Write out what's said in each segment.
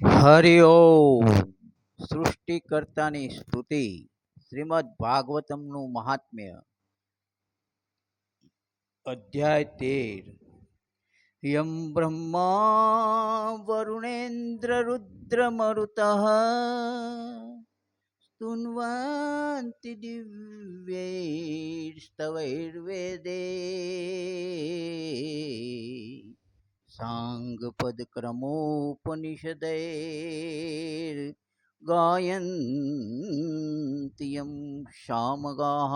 હરિ ઓમ સૃષ્ટિકર્તાની સ્તુતિ શ્રીમદ ભાગવતમનું મહાત્મ્ય અધ્યાય તેર યમ બ્રહ્મા વરુણેન્દ્ર રુદ્ર મરુત સ્તુન્વન્તિ દિવ્યૈસ્તવૈર્વેદે साङ्गपदक्रमोपनिषदेर्गायन्ति श्यामगाः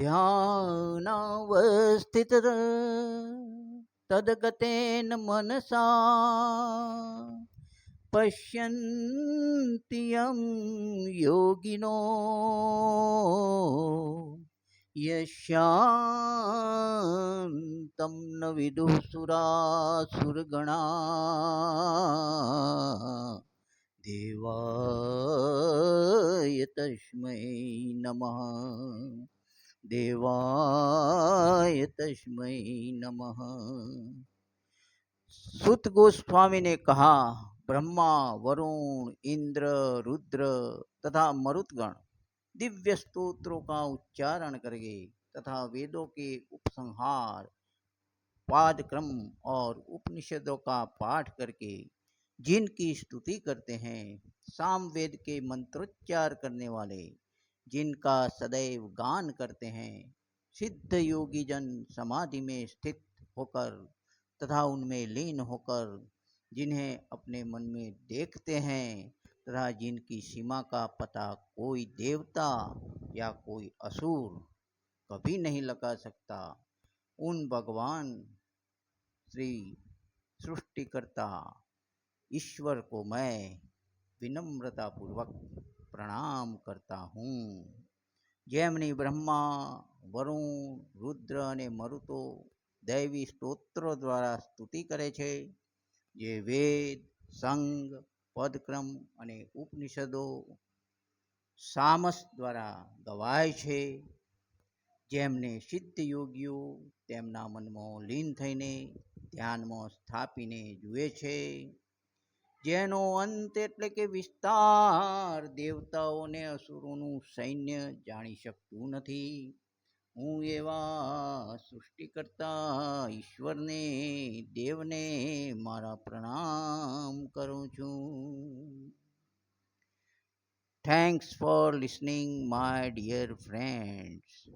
ध्यानावस्थितरतद्गतेन मनसा पश्यन्तियं योगिनो यशान्तं न विदुः सुरासुरगणा। देवाय तस्मै नमः। देवाय तस्मै नमः। सुत गोस्वामी ने कहा, ब्रह्मा, वरुण, इंद्र, रुद्र तथा मरुतगण। दिव्य स्तोत्रों का उच्चारण करके तथा वेदों के उपसंहार, पादक्रम और उपनिषदों का पाठ करके जिनकी स्तुति करते हैं सामवेद के मंत्रोच्चार करने वाले, जिनका सदैव गान करते हैं, सिद्ध योगी जन समाधि में स्थित होकर तथा उनमें लीन होकर जिन्हें अपने मन में देखते हैं तथा जिनकी सीमा का पता कोई देवता या कोई असुर कभी नहीं लगा सकता उन भगवान श्री सृष्टिकर्ता ईश्वर को मैं विनम्रता पूर्वक પ્રણામ કરતા હું જેમની બ્રહ્મા વરુણ રુદ્ર અને મરુતો દૈવી સ્તોત્રો દ્વારા સ્તુતિ કરે છે જે વેદ સંઘ પદક્રમ અને ઉપનિષદો સામસ દ્વારા ગવાય છે. જેમને સિદ્ધ યોગીઓ તેમના મનમાં લીન થઈને ધ્યાનમાં સ્થાપીને જુએ છે. જેનો અંત એટલે કે વિસ્તાર દેવતાઓને અસુરોનું સૈન્ય જાણી શકતું નથી. હું એવા સૃષ્ટિકર્તા ઈશ્વરને, દેવને મારા પ્રણામ કરું છું. Thanks for listening my dear friends